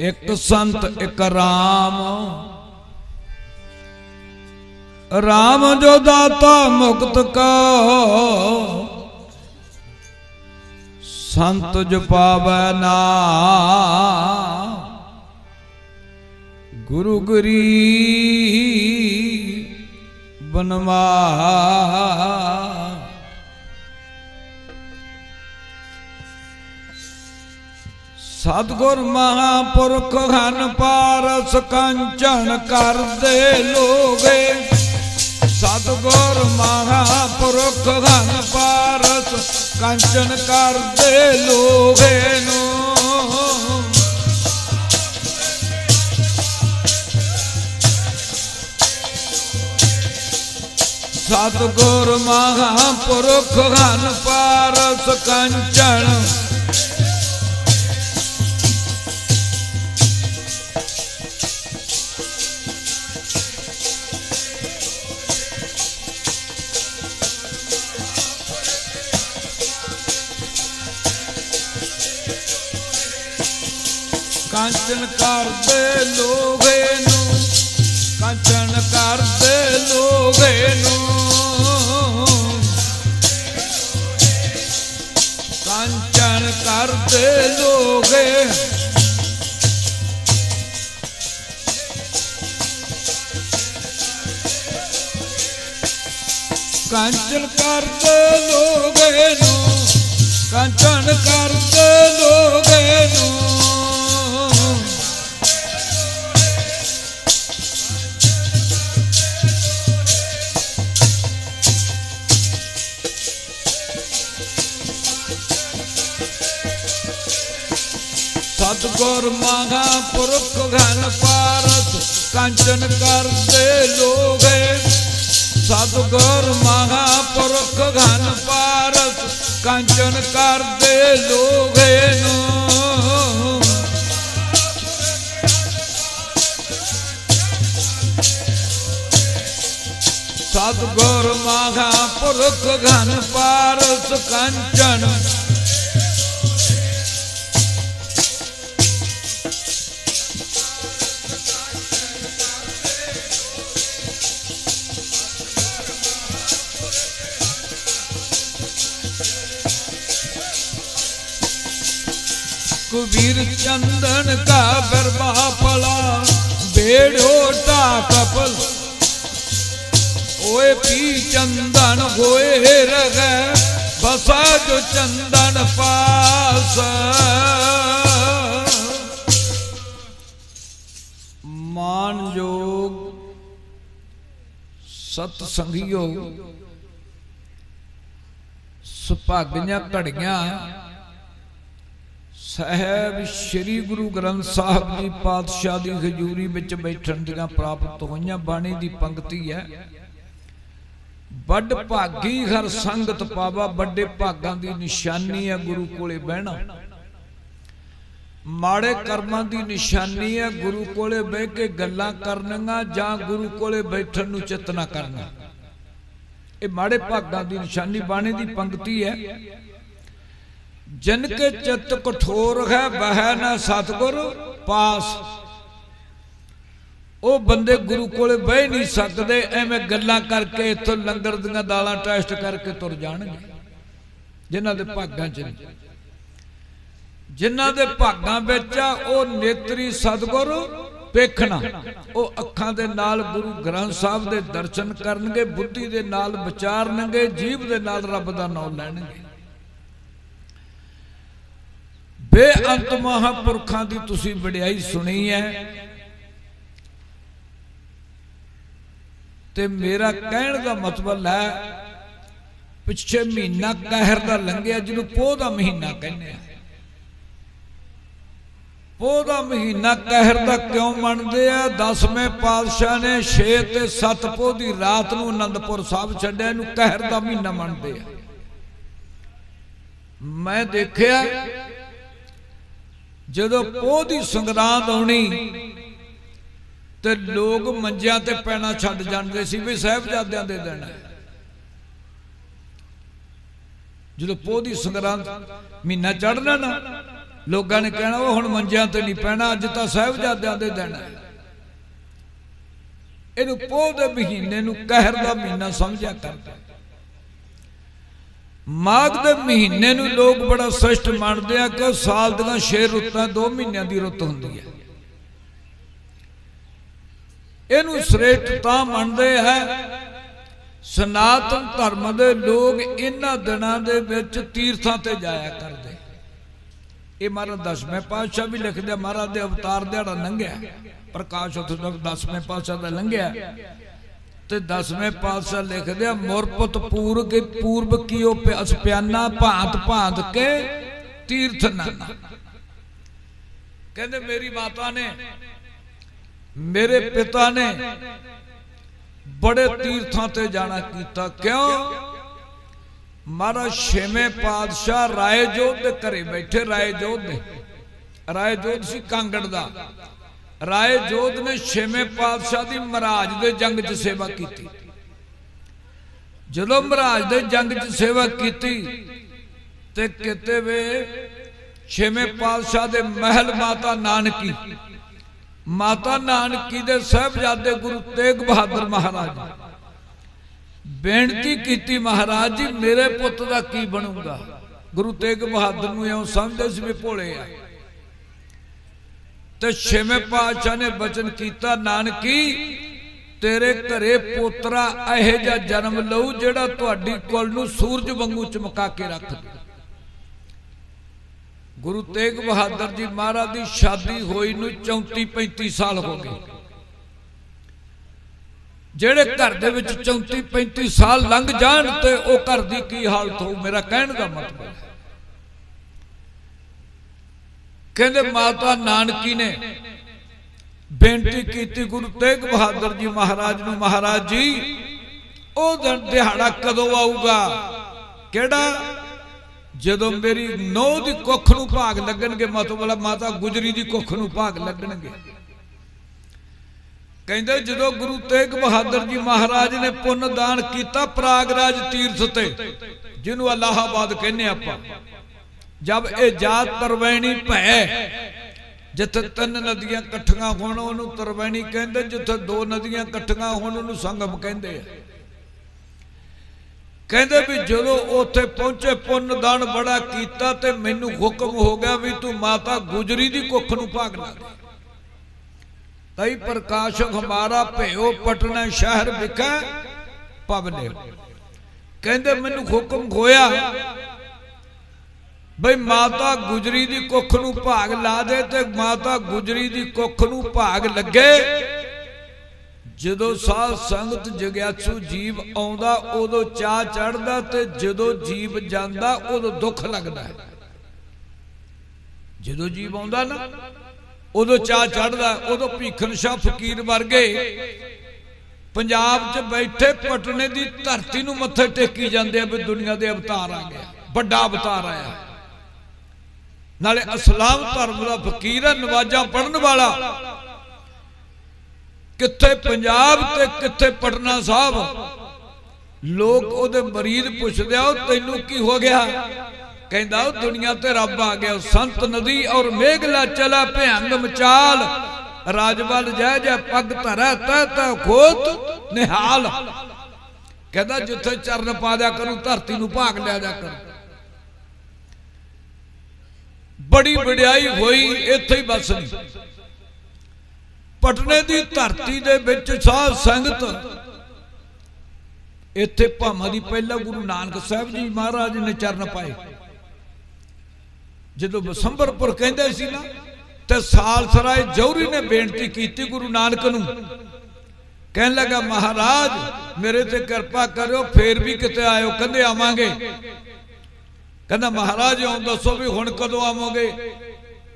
ਇੱਕ ਸੰਤ, ਇੱਕ ਰਾਮ। ਰਾਮ ਜੋ ਦਾਤਾ ਮੁਕਤ ਕਾ, ਸੰਤ ਜੋ ਪਾਵੈ ਨਾ। ਗੁਰੂ ਗਰੀ ਬਨਵਾ। ਸਤਗੁਰ ਮਹਾਪੁਰਖ ਹਨ ਪਾਰਸ ਕੰਚਨ ਕਰਦੇ ਲੋਗੇ। ਸਤਗੁਰ ਮਹਾਪੁਰਖ ਹਨ ਪਾਰਸ ਕੰਚਨ ਕਰਦੇ ਲੋਗੇ ਨੂੰ। ਸਤਗੁਰ ਮਹਾਪੁਰਖ ਹਨ ਪਾਰਸ ਕੰਚਨ ਕਾਂਚਨ ਕਰਦੇ ਲੋਗੇ ਨੂੰ, ਕਾਂਚਨ ਕਰਦੇ ਲੋਗੇ ਨੂੰ। ਕਾਂਚਨ ਕਰਦੇ ਲੋਗੇ ਕਾਂਚਨ ਕਰਦੇ ਲੋਗੇ ਨੂੰ, ਕਾਂਚਨ ਕਰਦੇ ਲੋਗੇ ਨੂੰ। ਸਤਗੁਰ ਮਹਾਪੁਰਖ ਘਨ ਪਾਰਤ ਕੰਚਨ ਕਰਦੇ ਲੋਗੇ। ਸਤਗੁਰ ਮਹਾਪੁਰਖ ਘਨ ਪਾਰਤ ਕੰਚਨ ਕਰਦੇ ਲੋਗੇ ਨੂੰ। ਸਤਗੁਰ ਮਹਾਪੁਰਖ ਘਨ ਪਾਰਸ, ਕੰਚਨ कुबीर चंदन का बरबा पला बेड़ो टा कपल ओए पी चंदन होए रग बसा जो चंदन पास मान जोग ਸਤ ਸੰਗਿਓ ਸੁਭਾਗੀਆਂ ਘੜੀਆਂ ਸਹਿਬ, ਸ੍ਰੀ ਗੁਰੂ ਗ੍ਰੰਥ ਸਾਹਿਬ ਜੀ ਪਾਤਸ਼ਾਹ ਦੀ ਹਜ਼ੂਰੀ ਵਿੱਚ ਬੈਠਣ ਦੀਆਂ ਪ੍ਰਾਪਤ ਹੋਈਆਂ ਬਾਣੀ ਦੀ ਪੰਕਤੀ ਹੈ, ਵੱਡ ਭਾਗੀ ਹਰ ਸੰਗਤ ਪਾਵਾ, ਵੱਡੇ ਭਾਗਾਂ ਦੀ ਨਿਸ਼ਾਨੀ ਹੈ ਗੁਰੂ ਕੋਲੇ ਬਹਿਣਾ। ਮਾੜੇ ਕਰਮਾਂ ਦੀ ਨਿਸ਼ਾਨੀ ਹੈ ਗੁਰੂ ਕੋਲੇ ਬਹਿ ਕੇ ਗੱਲਾਂ ਕਰਨੀਆਂ ਜਾਂ ਗੁਰੂ ਕੋਲੇ ਬੈਠਣ ਨੂੰ ਚੇਤਨਾ ਕਰਨਾ। ਇਹ ਮਾੜੇ ਭਾਗਾਂ ਦੀ ਨਿਸ਼ਾਨੀ, ਬਾਣੀ ਦੀ ਪੰਕਤੀ ਹੈ। ਜਿਨ ਕੇ ਚਿੱਤ ਕਠੋਰ ਹੈ ਬਹਿ ਨਾ ਸਤਗੁਰ ਪਾਸ। ਉਹ ਬੰਦੇ ਗੁਰੂ ਕੋਲੇ ਬਹਿ ਨਹੀਂ ਸਕਦੇ, ਐਵੇਂ ਗੱਲਾਂ ਕਰਕੇ ਇੱਥੋਂ ਲੰਗਰ ਦੀਆਂ ਦਾਲਾਂ ਟੈਸਟ ਕਰਕੇ ਤੁਰ ਜਾਣਗੇ, ਜਿਨ੍ਹਾਂ ਦੇ ਭਾਗਾਂ 'ਚ ਨਹੀਂ। ਜਿਨ੍ਹਾਂ ਦੇ ਭਾਗਾਂ ਵਿੱਚ ਆ, ਉਹ ਨੇਤਰੀ ਸਤਗੁਰ ਵੇਖਣਾ ਉਹ ਅੱਖਾਂ ਦੇ ਨਾਲ ਗੁਰੂ ਗ੍ਰੰਥ ਸਾਹਿਬ ਦੇ ਦਰਸ਼ਨ ਕਰਨਗੇ, ਬੁੱਧੀ ਦੇ ਨਾਲ ਵਿਚਾਰਨਗੇ ਜੀਭ ਦੇ ਨਾਲ ਰੱਬ ਦਾ ਨਾਮ ਲੈਣਗੇ। ਬੇਅੰਤ ਮਹਾਪੁਰਖਾਂ ਦੀ ਤੁਸੀਂ ਵਡਿਆਈ ਸੁਣੀ ਹੈ। ਤੇ ਮੇਰਾ ਕਹਿਣ ਦਾ ਮਤਲਬ ਹੈ, ਪਿੱਛੇ ਮਹੀਨਾ ਕਹਿਰ ਦਾ ਲੰਘਿਆ, ਜਿਹਨੂੰ ਪੋਹ ਦਾ ਮਹੀਨਾ ਕਹਿੰਦੇ ਆ। ਪੋਹ ਦਾ ਮਹੀਨਾ ਕਹਿਰ ਦਾ ਕਿਉਂ ਮੰਨਦੇ ਆ? ਦਸਵੇਂ ਪਾਤਸ਼ਾਹ ਨੇ 6 ਤੇ 7 ਪੋਹ ਦੀ ਰਾਤ ਨੂੰ ਅਨੰਦਪੁਰ ਸਾਹਿਬ ਛੱਡਿਆ, ਇਹਨੂੰ ਕਹਿਰ ਦਾ ਮਹੀਨਾ ਮੰਨਦੇ ਆ। ਮੈਂ ਦੇਖਿਆ ਜਦੋਂ ਪੋਹ ਦੀ ਸੰਗਰਾਂਦ ਆਉਣੀ ਤੇ ਲੋਕ ਮੰਜਿਆਂ ਤੇ ਪੈਣਾ ਛੱਡ ਜਾਂਦੇ ਸੀ ਵੀ ਸਾਹਿਬਜ਼ਾਦਿਆਂ ਦੇ ਦੇਣਾ ਜਦੋਂ ਪੋਹ ਦੀ ਸੰਗਰਾਂਦ ਮਹੀਨਾ ਚੜ੍ਹਨਾ ਨਾ ਲੋਕਾਂ ਨੇ ਕਹਿਣਾ ਉਹ ਹੁਣ ਮੰਜਿਆਂ ਤੇ ਨਹੀਂ ਪੈਣਾ ਅੱਜ ਤਾਂ ਸਾਹਿਬਜ਼ਾਦਿਆਂ ਦੇ ਦਿਨ ਹੈ। ਇਹਨੂੰ ਪੋਹ ਦੇ ਮਹੀਨੇ ਨੂੰ ਕਹਿਰ ਦਾ ਮਹੀਨਾ ਸਮਝਿਆ ਕਰਦੇ। ਮਾਘ ਦੇ ਮਹੀਨੇ ਨੂੰ ਲੋਕ ਬੜਾ ਸਸ਼ਟ ਮੰਨਦੇ ਆ ਕਿ ਸਾਲ ਦੀਆਂ 6 ਰੁੱਤਾਂ 2 ਮਹੀਨਿਆਂ ਦੀ ਰੁੱਤ ਹੁੰਦੀ ਹੈ। ਇਹਨੂੰ ਸ੍ਰੇਸ਼ਟ ਤਾਂ ਮੰਨਦੇ ਹੈ ਸਨਾਤਨ ਧਰਮ ਦੇ ਲੋਕ ਇਹਨਾਂ ਦਿਨਾਂ ਦੇ ਵਿੱਚ ਤੀਰਥਾਂ ਤੇ ਜਾਇਆ ਕਰਦੇ। ਇਹ ਮਹਾਰਾਜ ਦਸਵੇਂ ਪਾਤਸ਼ਾਹ ਵੀ ਲਿਖਦੇ ਆ, ਮਹਾਰਾਜ ਦੇ ਅਵਤਾਰ ਦਿਹਾੜਾ ਲੰਘਿਆ। ਪ੍ਰਕਾਸ਼ ਉਥੇ ਦਸਵੇਂ ਪਾਤਸ਼ਾਹ ਦਾ ਲੰਘਿਆ। ਤੇ ਦਸਵੇਂ ਪਾਤਸ਼ਾਹ ਲਿਖਦੇ ਆ ਮੁਰਪਤ ਪੂਰ ਕੇ ਪੂਰਬ ਕੀਓ ਪਿਆਸ ਪਿਆਨਾ ਭਾਂਤ ਭਾਂਤ ਕੇ ਤੀਰਥ ਨਾਨਾ। ਕਹਿੰਦੇ, ਮੇਰੀ ਮਾਤਾ ਨੇ, ਮੇਰੇ ਪਿਤਾ ਨੇ ਬੜੇ ਤੀਰਥਾਂ ਤੇ ਜਾਣਾ ਕੀਤਾ। ਕਿਉਂ? ਮਹਾਰਾਜ ਛੇਵੇਂ ਪਾਤਸ਼ਾਹ ਰਾਏ ਜੋਧ ਦੇ ਘਰੇ ਬੈਠੇ, ਰਾਏ ਜੋਧ ਦੇ। ਰਾਏ ਜੋਧ ਸੀ ਕਾਂਗੜ ਦਾ। ਰਾਏ ਜੋਧ ਨੇ ਛੇਵੇਂ ਪਾਤਸ਼ਾਹ ਦੀ ਮਹਾਰਾਜ ਦੇ ਜੰਗ 'ਚ ਸੇਵਾ ਕੀਤੀ। ਜਦੋਂ ਮਹਾਰਾਜ ਦੇ ਜੰਗ 'ਚ ਸੇਵਾ ਕੀਤੀ, ਤੇ ਕਿਤੇ ਵੇ ਛੇਵੇਂ ਪਾਤਸ਼ਾਹ ਦੇ ਮਹਿਲ ਮਾਤਾ ਨਾਨਕੀ ਮਾਤਾ ਨਾਨਕੀ ਦੇ ਸਾਹਿਬਜ਼ਾਦੇ ਗੁਰੂ ਤੇਗ ਬਹਾਦਰ ਮਹਾਰਾਜ, ਬੇਨਤੀ ਕੀਤੀ ਮਹਾਰਾਜ ਜੀ, ਮੇਰੇ ਪੁੱਤ ਦਾ ਕੀ ਬਣੂਗਾ? ਗੁਰੂ ਤੇਗ ਬਹਾਦਰ ਨੂੰ ਇਉਂ ਸਮਝਦੇ ਸੀ ਵੀ ਭੋਲੇ ਆ। ਤੇ ਛੇਵੇਂ ਪਾਤਸ਼ਾਹ ਨੇ ਬਚਨ ਕੀਤਾ, ਨਾਨਕੀ, ਤੇਰੇ ਘਰੇ ਪੋਤਰਾ ਇਹੋ ਜਿਹਾ ਜਨਮ ਲਊ ਜਿਹੜਾ ਤੁਹਾਡੀ ਕੁਲ ਨੂੰ ਸੂਰਜ ਵਾਂਗੂ ਚਮਕਾ ਕੇ ਰੱਖ ਦੇ। ਗੁਰੂ ਤੇਗ ਬਹਾਦਰ ਜੀ ਮਹਾਰਾਜ ਦੀ ਸ਼ਾਦੀ ਹੋਈ ਨੂੰ 34 35 ਸਾਲ ਹੋ ਗਏ। ਜਿਹੜੇ ਘਰ ਦੇ ਵਿੱਚ 34 35 ਸਾਲ ਲੰਘ ਜਾਣ ਤੇ ਉਹ ਘਰ ਦੀ ਕੀ ਹਾਲਤ ਹੋਊ, ਮੇਰਾ ਕਹਿਣ ਦਾ ਮਤਲਬ ਹੈ। ਕਹਿੰਦੇ ਮਾਤਾ ਨਾਨਕੀ ਨੇ ਬੇਨਤੀ ਕੀਤੀ ਗੁਰੂ ਤੇਗ ਬਹਾਦਰ ਜੀ ਮਹਾਰਾਜ ਨੂੰ, ਮਹਾਰਾਜ ਜੀ, ਉਹ ਦਿਨ ਦਿਹਾੜਾ ਕਦੋਂ ਆਊਗਾ? ਕਿਹੜਾ? ਜਦੋਂ ਮੇਰੀ ਨੌ ਦੀ ਕੁੱਖ ਨੂੰ ਭਾਗ ਲੱਗਣਗੇ, ਮਤਲਬ ਮਾਤਾ ਗੁਜਰੀ ਦੀ ਕੁੱਖ ਨੂੰ ਭਾਗ ਲੱਗਣਗੇ। ਕਹਿੰਦੇ ਜਦੋਂ ਗੁਰੂ ਤੇਗ ਬਹਾਦਰ ਜੀ ਮਹਾਰਾਜ ਨੇ ਪੁੰਨ ਦਾਨ ਕੀਤਾ ਪ੍ਰਾਗਰਾਜ ਤੀਰਥ ਤੇ, ਜਿਹਨੂੰ ਅਲਾਹਾਬਾਦ ਕਹਿੰਦੇ ਆਪਾਂ। ਜਦ ਇਹ ਜਾਤ ਤਰਵੈਣੀ ਭੈ, ਜਿੱਥੇ ਤਿੰਨ ਨਦੀਆਂ ਇਕੱਠੀਆਂ ਹੋਣ, ਉਹਨੂੰ ਤਰਵੈਣੀ ਕਹਿੰਦੇ, ਜਿੱਥੇ ਦੋ ਨਦੀਆਂ ਇਕੱਠੀਆਂ ਹੋਣ, ਉਹਨੂੰ ਸੰਗਮ ਕਹਿੰਦੇ ਆ। ਕਹਿੰਦੇ ਵੀ ਜਦੋਂ ਉੱਥੇ ਪਹੁੰਚੇ ਪੁੰਨ ਦਾਨ ਬੜਾ ਕੀਤਾ ਤੇ ਮੈਨੂੰ ਹੁਕਮ ਹੋ ਗਿਆ ਵੀ ਤੂੰ ਮਾਤਾ ਗੁਜਰੀ ਦੀ ਕੁੱਖ ਨੂੰ ਭਾਗ ਲਾ ਤਈ ਪ੍ਰਕਾਸ਼ ਹਮਾਰਾ ਭਇਓ ਪਟਨਾ ਸ਼ਹਿਰ ਵਿਖੇ ਪਵਨੇ ਕਹਿੰਦੇ ਮੈਨੂੰ ਹੁਕਮ ਹੋਇਆ ਬਈ ਮਾਤਾ ਗੁਜਰੀ ਦੀ ਕੁੱਖ ਨੂੰ ਭਾਗ ਲਾ ਦੇ ਤੇ ਮਾਤਾ ਗੁਜਰੀ ਦੀ ਕੁੱਖ ਨੂੰ ਭਾਗ ਲੱਗੇ। ਜਦੋਂ ਸਾਧ ਸੰਗਤ ਜਗਿਆਸੂ ਜੀਵ ਆਉਂਦਾ, ਉਦੋਂ ਚਾਹ ਚੜਦਾ ਤੇ ਜਦੋਂ ਜੀਵ ਜਾਂਦਾ, ਉਦੋਂ ਦੁੱਖ ਲੱਗਦਾ ਹੈ। ਜਦੋਂ ਜੀਵ ਆਉਂਦਾ ਨਾ, ਉਦੋਂ ਚਾਹ ਚੜਦਾ ਉਦੋਂ ਭੀਖਨ ਸ਼ਾਹ ਫਕੀਰ ਵਰਗੇ ਪੰਜਾਬ 'ਚ ਬੈਠੇ ਪਟਨੇ ਦੀ ਧਰਤੀ ਨੂੰ ਮੱਥੇ ਟੇਕੀ ਜਾਂਦੇ ਆ ਵੀ ਦੁਨੀਆ ਦੇ ਅਵਤਾਰ ਆ ਗਿਆ, ਵੱਡਾ ਅਵਤਾਰ ਆਇਆ। ਨਾਲੇ ਇਸਲਾਮ ਧਰਮ ਦਾ ਫਕੀਰ ਹੈ, ਨਵਾਜ਼ਾਂ ਪੜਨ ਵਾਲਾ। ਕਿੱਥੇ ਪੰਜਾਬ ਤੇ ਕਿੱਥੇ ਪਟਨਾ ਸਾਹਿਬ? ਲੋਕ ਉਹਦੇ ਮਰੀਦ ਪੁੱਛਦੇ ਆ ਤੈਨੂੰ ਕੀ ਹੋ ਗਿਆ? ਕਹਿੰਦਾ, ਉਹ ਦੁਨੀਆ ਤੇ ਰੱਬ ਆ ਗਿਆ, ਸੰਤ ਨਦੀ ਔਰ ਮੇਘਲਾ ਚਲਾ ਭਿਆੰਗ ਮਚਾਲ ਰਾਜਵਲ ਜੈ ਜੈ ਪੱਗ ਧਰੈ, ਤੈ ਤੈ ਖੋਤ ਨਿਹਾਲ। ਕਹਿੰਦਾ, ਜਿੱਥੇ ਚਰਨ ਪਾ ਦਿਆ ਕਰੂ, ਧਰਤੀ ਨੂੰ ਭਾਗ ਲਿਆ ਜਾ ਕਰੂ। ਬੜੀ ਵਡਿਆਈ ਹੋਈ, ਇੱਥੇ ਹੀ ਬਸ ਨਹੀਂ ਪਟਨੇ ਦੀ ਧਰਤੀ ਦੇ ਵਿੱਚ ਸਾਧ ਸੰਗਤ, ਇੱਥੇ ਭਾਵਾਂ ਦੀ ਪਹਿਲਾ ਗੁਰੂ ਨਾਨਕ ਸਾਹਿਬ ਜੀ ਮਹਾਰਾਜ ਨੇ ਚਰਨ ਪਾਏ। ਜਦੋਂ ਬਸੰਬਰਪੁਰ ਕਹਿੰਦੇ ਸੀ ਨਾ, ਤੇ ਸਾਲਸਰਾਏ ਜੌਹਰੀ ਨੇ ਬੇਨਤੀ ਕੀਤੀ ਗੁਰੂ ਨਾਨਕ ਨੂੰ। ਕਹਿਣ ਲੱਗਾ, ਮਹਾਰਾਜ, ਮੇਰੇ ਤੇ ਕਿਰਪਾ ਕਰਿਓ, ਫੇਰ ਵੀ ਕਿਤੇ ਆਇਓ, ਕਹਿੰਦੇ ਆਵਾਂਗੇ। ਕਹਿੰਦਾ, ਮਹਾਰਾਜ, ਹੁਣ ਦੱਸੋ ਵੀ ਹੁਣ ਕਦੋਂ ਆਵੋਗੇ?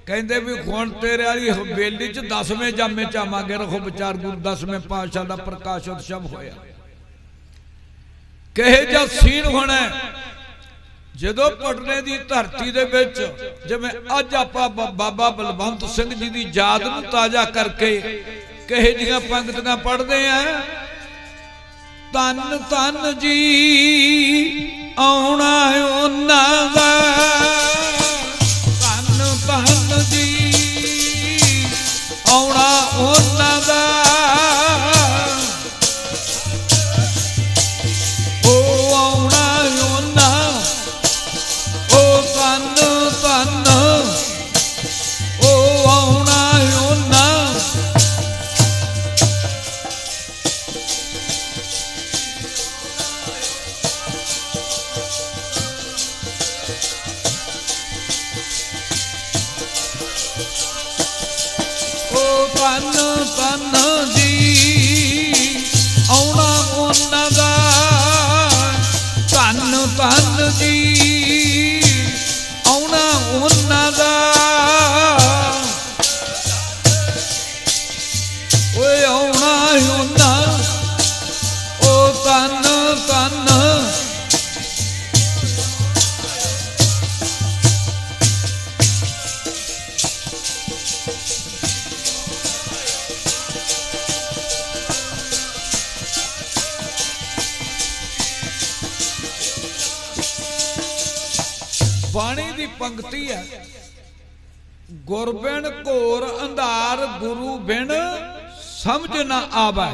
ਕਹਿੰਦੇ ਵੀ ਹੁਣ ਤੇਰੇ ਵਾਲੀ ਹਵੇਲੀ 'ਚ 10ਵੇਂ ਜਾਮੇ ਚ ਆਵਾਂਗੇ। ਰਖੋ ਵਿਚਾਰ ਗੁਰੂ 10ਵੇਂ ਪਾਤਸ਼ਾਹ ਦਾ ਪ੍ਰਕਾਸ਼ ਉਤਸਵ ਹੋਇਆ। ਕਹੇ ਜਾਂ ਸੀਨ ਹੋਣਾ ਜਦੋਂ ਪਟਨੇ ਦੀ ਧਰਤੀ ਦੇ ਵਿੱਚ, ਜਿਵੇਂ ਅੱਜ ਆਪਾਂ ਬਾਬਾ ਬਲਵੰਤ ਸਿੰਘ ਜੀ ਦੀ ਯਾਦ ਨੂੰ ਤਾਜ਼ਾ ਕਰਕੇ ਕਹੇ ਜੀਆਂ ਪੰਕਤੀਆਂ ਪੜ੍ਹਦੇ ਆ? ਤਨ ਤਨ ਜੀ, ਆਉਣਾ ਉਹਨਾਂ ਉਹ ਤਨ ਬਾਣੀ ਦੀ ਪੰਕਤੀ ਹੈ। ਗੁਰਬਿਨ ਘੋਰ ਅੰਧਾਰ, ਗੁਰੂ ਬਿਨ ਸਮਝ ਨਾ ਆਵੈ।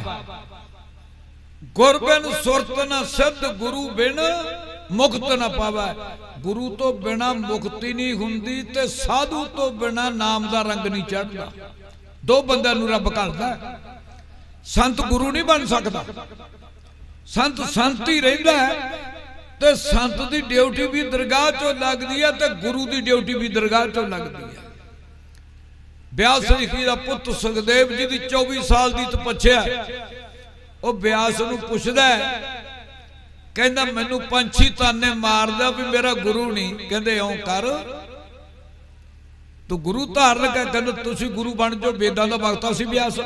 ਗੁਰਬਿਨ ਸੁਰਤ ਨਾ ਸਿੱਧ, ਗੁਰੂ ਬਿਨ ਮੁਕਤ ਨਾ ਪਾਵੈ। ਗੁਰੂ ਤੋਂ ਬਿਨਾ ਮੁਕਤੀ ਨਹੀਂ ਹੁੰਦੀ ਤੇ ਸਾਧੂ ਤੋਂ ਬਿਨਾ ਨਾਮ ਦਾ ਰੰਗ ਨਹੀਂ ਚੜਦਾ ਦੋ ਬੰਦਿਆਂ ਨੂੰ ਰੱਬ ਕਰਦਾ ਸੰਤ ਗੁਰੂ ਨਹੀਂ ਬਣ ਸਕਦਾ। ਸੰਤ ਸੰਤ ਹੀ ਰਹਿੰਦਾ ਹੈ। ਤੇ ਸੰਤ ਦੀ ਡਿਊਟੀ ਵੀ ਦਰਗਾਹ ਚੋਂ ਲੱਗਦੀ ਹੈ ਤੇ ਗੁਰੂ ਦੀ ਡਿਊਟੀ ਵੀ ਦਰਗਾਹ ਚੋਂ ਲੱਗਦੀ ਹੈ ਬਿਆਸ ਲਿਖੀ ਦਾ ਪੁੱਤ ਸੁਖਦੇਵ ਜੀ ਦੀ 24 ਸਾਲ ਦੀ ਤਪੱਛਿਆ ਉਹ ਬਿਆਸ ਨੂੰ ਪੁੱਛਦਾ ਕਹਿੰਦਾ ਮੈਨੂੰ ਪੰਛੀ ਤਾਨੇ ਮਾਰਦਾ ਵੀ ਮੇਰਾ ਗੁਰੂ ਨਹੀਂ। ਕਹਿੰਦੇ ਇਉਂ ਕਰ, ਤੂੰ ਗੁਰੂ ਧਾਰਨ ਕਰ ਕਹਿੰਦਾ ਤੁਸੀਂ ਗੁਰੂ ਬਣ ਜਾਓ, ਵੇਦਾਂ ਦਾ ਵਕਤਾ ਸੀ ਬਿਆਸ।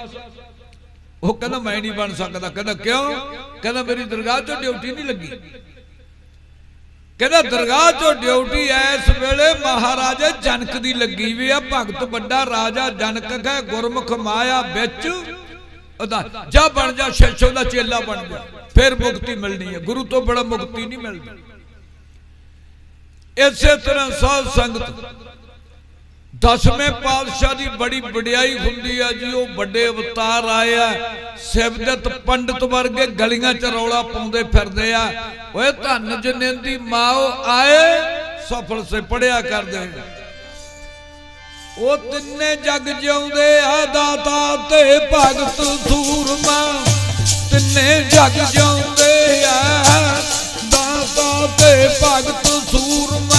ਉਹ ਕਹਿੰਦਾ ਮੈਂ ਨਹੀਂ ਬਣ ਸਕਦਾ। ਕਹਿੰਦਾ ਕਿਉਂ? ਕਹਿੰਦਾ ਮੇਰੀ ਦਰਗਾਹ 'ਚੋਂ ਡਿਊਟੀ ਨਹੀਂ ਲੱਗੀ। ਕਹਿੰਦਾ, ਦਰਗਾਹ 'ਚੋਂ ਡਿਊਟੀ ਐ ਵੇਲੇ ਮਹਾਰਾਜਾ ਜਨਕ ਦੀ ਲੱਗੀ ਵੀ ਆ, ਭਗਤ ਵੱਡਾ ਰਾਜਾ ਜਨਕ ਹੈ ਗੁਰਮੁਖ ਮਾਇਆ ਵਿੱਚ ਉਹਦਾ ਜਾ ਬਣ ਜਾ, ਸ਼ੇਸ਼ੋ ਦਾ ਚੇਲਾ ਬਣ ਜਾ, ਫਿਰ ਮੁਕਤੀ ਮਿਲਣੀ ਹੈ ਗੁਰੂ ਤੋਂ ਬੜਾ ਮੁਕਤੀ ਨਹੀਂ ਮਿਲਦੀ। ਇਸੇ ਤਰ੍ਹਾਂ ਸਾਧ ਸੰਗਤ ਦਸਵੇਂ ਪਾਤਸ਼ਾਹ ਦੀ ਬੜੀ ਵਡਿਆਈ ਹੁੰਦੀ ਆ ਜੀ, ਉਹ ਵੱਡੇ ਅਵਤਾਰ ਆਏ ਆ। ਸਿਵਦਤ ਪੰਡਤ ਵਰਗੇ ਗਲੀਆਂ 'ਚ ਰੌਲਾ ਪਾਉਂਦੇ ਫਿਰਦੇ ਆ। ਓਏ ਧੰਨ ਜਨੇਂਦੀ ਮਾਓ ਆਏ, ਸਫਲ ਸੇ ਪੜਿਆ ਕਰਦੇ ਉਹ ਤਿੰਨੇ ਜਗ ਜਿਉਂਦੇ ਆ, ਦਾਤਾ ਤੇ ਭਗਤ ਸੂਰਮਾ। ਤਿੰਨੇ ਜਗ ਜਿਉਂਦੇ ਆ, ਦਾਤਾ ਤੇ ਭਗਤ ਸੂਰਮਾ।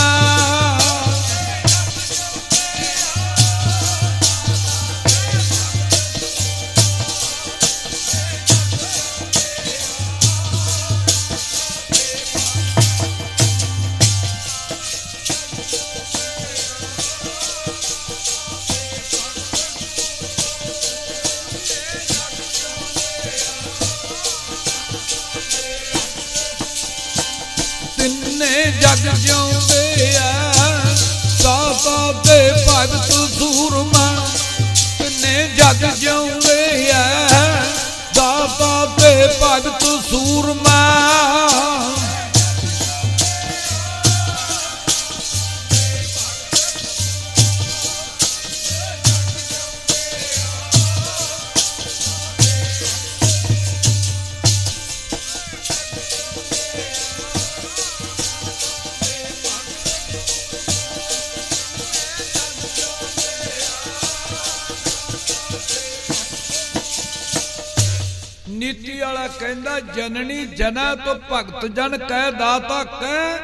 ਜਨਨੀ ਜਨਾ ਤੋਂ ਭਗਤ ਜਨ ਕਹਿ ਦਾਤਾ ਕਹਿ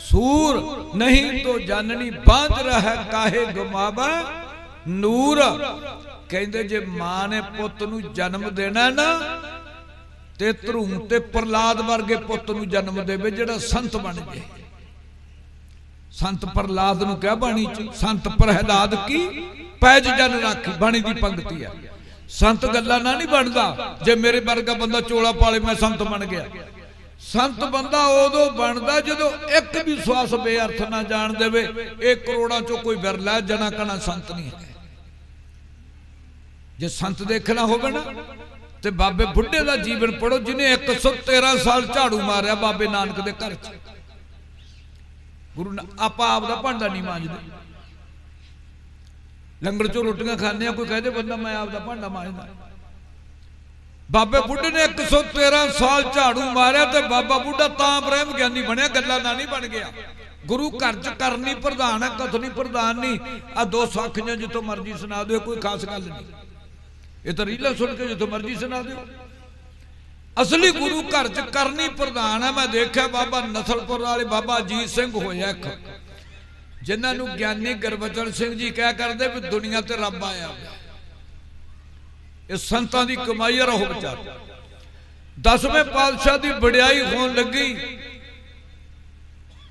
ਸੂਰ ਨਹੀਂ ਤੋ ਜਨਨੀ ਬਾਂਝ ਰਹਿ ਕਾਹੇ ਗਮਾਵਾ। ਨੂਰ ਕਹਿੰਦੇ ਜੇ ਮਾਂ ਨੇ ਪੁੱਤ ਨੂੰ ਜਨਮ ਦੇਣਾ ਨਾ, ਤੇ ਧਰੂਮ ਤੇ ਪ੍ਰਲਾਦ ਵਰਗੇ ਪੁੱਤ ਨੂੰ ਜਨਮ ਦੇਵੇ ਜਿਹੜਾ ਸੰਤ ਬਣ ਜੇ। ਸੰਤ ਪ੍ਰਲਾਦ ਨੂੰ ਕਹਿ ਬਾਣੀ ਚ? ਸੰਤ ਪ੍ਰਹਿਲਾਦ ਕੀ? ਪੈਜ ਜਨ ਰਾਖੀ, ਬਾਣੀ ਦੀ ਪੰਕਤੀ ਹੈ ਸੰਤ ਗੱਲਾਂ ਨਾ ਨਹੀਂ ਬਣਦਾ। ਜੇ ਮੇਰੇ ਵਰਗਾ ਬੰਦਾ ਚੋਲਾ ਪਾਲੇ ਮੈਂ ਸੰਤ ਬਣ ਗਿਆ। ਸੰਤ ਬੰਦਾ ਉਦੋਂ ਬਣਦਾ ਜਦੋਂ ਇੱਕ ਵੀ ਸਵਾਸ ਬੇਅਰਥ ਨਾ ਜਾਣ ਦੇਵੇ। ਇਹ ਕਰੋੜਾਂ ਚੋਂ ਕੋਈ ਵਿਰਲਾ ਜਨਾ ਕਣਾ ਸੰਤ ਨਹੀਂ ਹੈ। ਜੇ ਸੰਤ ਦੇਖਣਾ ਹੋਵੇ ਨਾ, ਤੇ ਬਾਬੇ ਬੁੱਢੇ ਦਾ ਜੀਵਨ ਪੜੋ ਜਿਹਨੇ 113 ਸਾਲ ਝਾੜੂ ਮਾਰਿਆ ਬਾਬੇ ਨਾਨਕ ਦੇ ਘਰ 'ਚ। ਗੁਰੂ ਆਪਾਂ ਆਪ ਦਾ ਭਾਂਡਾ ਨਹੀਂ ਮਾਂਜਦੇ। ਲੰਗਰ ਚੋਂ ਰੋਟੀਆਂ ਖਾਂਦੇ ਆ, ਕੋਈ ਕਹਦੇ ਬੰਦਾ ਮੈਂ ਆਪਦਾ ਭਾਂਡਾ ਮਾਂਜਦਾ। ਬਾਬੇ ਬੁੱਢੇ ਨੇ 113 ਸਾਲ ਝਾੜੂ ਮਾਰਿਆ ਤੇ ਬਾਬਾ ਬੁੱਢਾ ਤਾਂ ਪ੍ਰੇਮ ਗਿਆਨੀ ਬਣਿਆ, ਗੱਲਾਂ ਨਾਲ ਨਹੀਂ ਬਣ ਗਿਆ। ਗੁਰੂ ਘਰ ਕਰਨੀ ਪ੍ਰਧਾਨ ਹੈ ਕਥਨੀ ਪ੍ਰਧਾਨ ਨਹੀਂ। ਆ ਦੋ ਸਾਖੀਆਂ ਜਿੱਥੋਂ ਮਰਜ਼ੀ ਸੁਣਾ ਦਿਓ, ਕੋਈ ਖਾਸ ਗੱਲ ਨਹੀਂ। ਇਹ ਤਾਂ ਰੀਲਾ ਸੁਣ ਕੇ ਜਿੱਥੋਂ ਮਰਜ਼ੀ ਸੁਣਾ ਦਿਓ। ਅਸਲੀ ਗੁਰੂ ਘਰ ਚ ਕਰਨੀ ਪ੍ਰਧਾਨ ਹੈ ਮੈਂ ਦੇਖਿਆ ਬਾਬਾ ਨਸਲਪੁਰ ਵਾਲੇ ਬਾਬਾ ਅਜੀਤ ਸਿੰਘ ਹੋਇਆ ਇੱਕ। ਜਿਨ੍ਹਾਂ ਨੂੰ ਗਿਆਨੀ ਗੁਰਬਚਨ ਸਿੰਘ ਜੀ ਕਹਿ ਕਰਦੇ ਵੀ ਦੁਨੀਆ ਤੇ ਰੱਬ ਆਇਆ। ਇਹ ਸੰਤਾਂ ਦੀ ਕਮਾਈ ਰਹੋ ਵਿਚਾਰ ਦਸਵੇਂ ਪਾਤਸ਼ਾਹ ਦੀ ਵਡਿਆਈ ਹੋਣ ਲੱਗੀ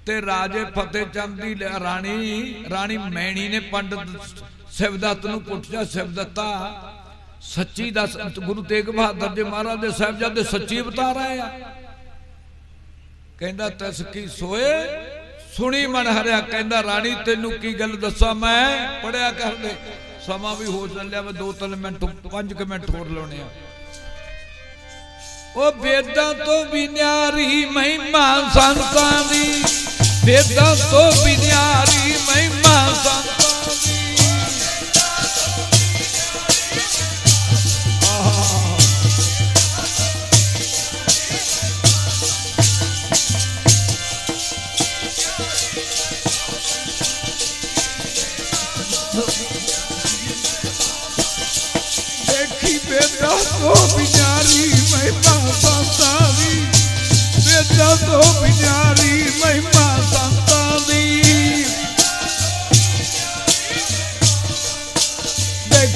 ਤੇ ਰਾਜੇ ਫਤਿਹ ਚੰਦ ਦੀ ਰਾਣੀ ਰਾਣੀ ਮੈਣੀ ਨੇ ਪੰਡਤ ਸਿਵਦੱਤ ਨੂੰ ਪੁੱਛਿਆ, ਸਿਵਦੱਤਾ, ਸੱਚੀ ਦੱਸ, ਗੁਰੂ ਤੇਗ ਬਹਾਦਰ ਜੀ ਮਹਾਰਾਜ ਦੇ ਸਾਹਿਬਜ਼ਾਦੇ ਸੱਚੀ ਅਵਤਾਰ ਆਏ ਆ। ਕਹਿੰਦਾ ਤਸਕੀ ਸੋਏ? ਸੁਣੀ ਮਨ ਹਰਿਆ ਕਹਿੰਦਾ, ਰਾਣੀ, ਤੈਨੂੰ ਕੀ ਗੱਲ ਦੱਸਾਂ ਮੈਂ? ਪੜਿਆ ਕਰਦੇ ਸਮਾਂ ਵੀ ਹੋ ਚੱਲਿਆ ਵਾ, ਦੋ ਤਿੰਨ ਮਿੰਟ, ਪੰਜ ਕੁ ਮਿੰਟ ਹੋਰ ਲਾਉਣੇ ਆ। ਉਹ ਵੇਦਾਂ ਤੋਂ ਵੀ ਨਿਆਰੀ ਮਹਿਮਾ ਸੰਤਾਂ ਦੀ, ਵੇਦਾਂ ਤੋਂ ਵੀ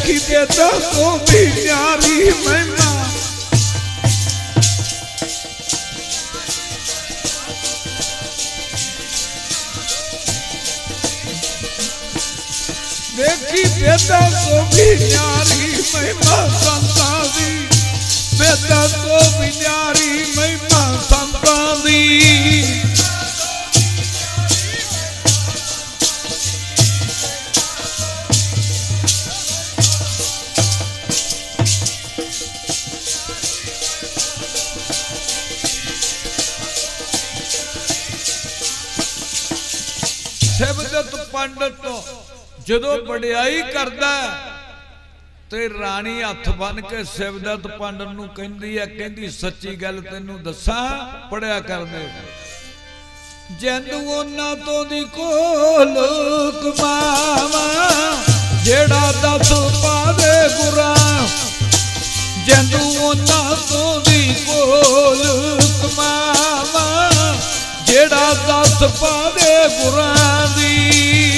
ਦੇਖੀ ਬੇਦਾ ਤੋਂ ਬਿਨਾਰੀ ਮਹਿਮਾ ਦੇਖੀ ਬੇਦਾ ਤੋਂ ਬਿਨਾਰੀ ਮਹਿਮਾ ਸੰਤਾਂ ਦੀ ਬੇਦਾ ਤੋਂ ਬਿਨਾਰੀ ਮਹਿਮਾ ਸੰਤਾਂ ਦੀ ਸ਼ਿਵਦਤ ਪੰਡਤ ਜਦੋਂ ਵਡਿਆਈ ਕਰਦਾ ਤੇ ਰਾਣੀ ਹੱਥ ਬੰਨ ਕੇ ਸਿਵਦਤ ਪੰਡਤ ਨੂੰ ਕਹਿੰਦੀ ਹੈ, ਕਹਿੰਦੀ, ਸੱਚੀ ਗੱਲ ਤੈਨੂੰ ਦੱਸਾਂ, ਪੜਿਆ ਕਰਦੇ ਜੈਨੂੰ ਉਹਨਾਂ ਤੋਂ ਦੀ ਕੋਲ ਕਮਾਵਾ, ਜਿਹੜਾ ਦਸ ਪਾਵੇ ਗੁਰਾਂ। ਜੈਨੂੰ ਉਹਨਾਂ ਤੋਂ ਦੀ ਕੋਲ ਕਮਾਵਾ ਜਿਹੜਾ ਦਸ ਪਾਵੇ ਗੁਰਾਂ ਦੀ।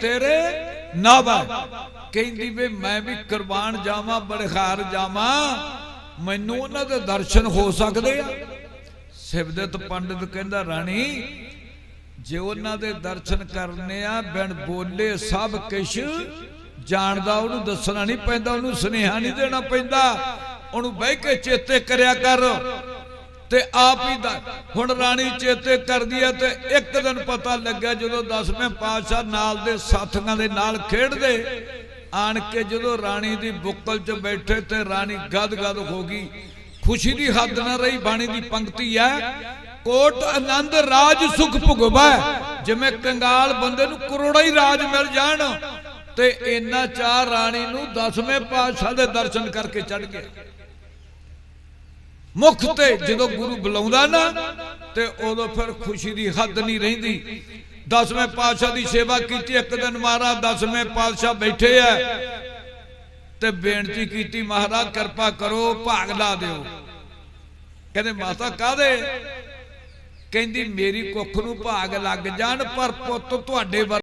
ਤੇਰੇ ਨਾਵਾ। ਕਹਿੰਦੀ ਵੀ, ਮੈਂ ਵੀ ਕੁਰਬਾਨ ਜਾਵਾਂ ਬੜਖਾਰ ਜਾਵਾਂ। ਮੈਨੂੰ ਉਹਨਾਂ ਦੇ ਦਰਸ਼ਨ ਹੋ ਸਕਦੇ ਆ। ਸਿਵਦਤ ਪੰਡਿਤ ਕਹਿੰਦਾ, ਰਾਣੀ, ਜੇ ਉਹਨਾਂ ਦੇ ਦਰਸ਼ਨ ਕਰਨੇ ਆ, ਬਿਨ ਬੋਲੇ ਸਭ ਕੁਛ ਜਾਣਦਾ, ਉਹਨੂੰ ਦੱਸਣਾ ਨਹੀਂ ਪੈਂਦਾ, ਉਹਨੂੰ ਸੁਨੇਹਾ ਨਹੀਂ ਦੇਣਾ ਪੈਂਦਾ। ਉਹਨੂੰ ਬਹਿ ਕੇ ਚੇਤੇ ਕਰਿਆ ਕਰ। ਤੇ ਆਪ ਹੀ ਦਾ। ਹੁਣ ਰਾਣੀ ਚੇਤੇ ਕਰਦੀ ਹੈ ਤੇ ਇੱਕ ਦਿਨ ਪਤਾ ਲੱਗਾ ਜਦੋਂ ਦਸਵੇਂ ਪਾਤਸ਼ਾਹ ਨਾਲ ਦੇ ਸਾਥੀਆਂ ਦੇ ਨਾਲ ਖੇਡਦੇ, ਆਣ ਕੇ ਜਦੋਂ ਰਾਣੀ ਦੀ ਬੁੱਕਲ 'ਚ ਬੈਠੇ ਤੇ ਰਾਣੀ ਗਦ-ਗਦ ਹੋ ਗਈ। ਖੁਸ਼ੀ ਦੀ ਹੱਦ ਨਾ ਰਹੀ, ਬਾਣੀ ਦੀ ਪੰਕਤੀ ਹੈ, ਕੋਟ ਆਨੰਦ ਰਾਜ ਸੁਖ ਭੁਗਵੈ, ਜਿਵੇਂ ਕੰਗਾਲ ਬੰਦੇ ਨੂੰ ਕਰੋੜਾਂ ਹੀ ਰਾਜ ਮਿਲ ਜਾਣ। ਤੇ ਇੰਨਾ ਚਾਹ ਰਾਣੀ ਨੂੰ ਦਸਵੇਂ ਪਾਤਸ਼ਾਹ ਦੇ ਦਰਸ਼ਨ ਕਰਕੇ ਚੜ ਗਿਆ। ਮੁਖ ਤੇ ਜਦੋਂ ਗੁਰੂ ਬੁਲਾਉਂਦਾ ਨਾ, ਤੇ ਉਦੋਂ ਫਿਰ ਖੁਸ਼ੀ ਦੀ ਹੱਦ ਨਹੀਂ ਰਹਿੰਦੀ। ਦਸਵੇਂ ਪਾਤਸ਼ਾਹ ਦੀ ਸੇਵਾ ਕੀਤੀ, ਇੱਕ ਦਿਨ ਮਹਾਰਾਜ ਦਸਵੇਂ ਪਾਤਸ਼ਾਹ ਬੈਠੇ ਆ। ਤੇ ਬੇਨਤੀ ਕੀਤੀ, ਮਹਾਰਾਜ, ਕਿਰਪਾ ਕਰੋ, ਭਾਗ ਲਾ ਦਿਓ। ਕਹਿੰਦੇ, ਮਾਤਾ ਕਾਦੇ ਕਹਿੰਦੀ, ਮੇਰੀ ਕੁੱਖ ਨੂੰ ਭਾਗ ਲੱਗ ਜਾਣ, ਪਰ ਪੁੱਤ ਤੁਹਾਡੇ ਵਰ-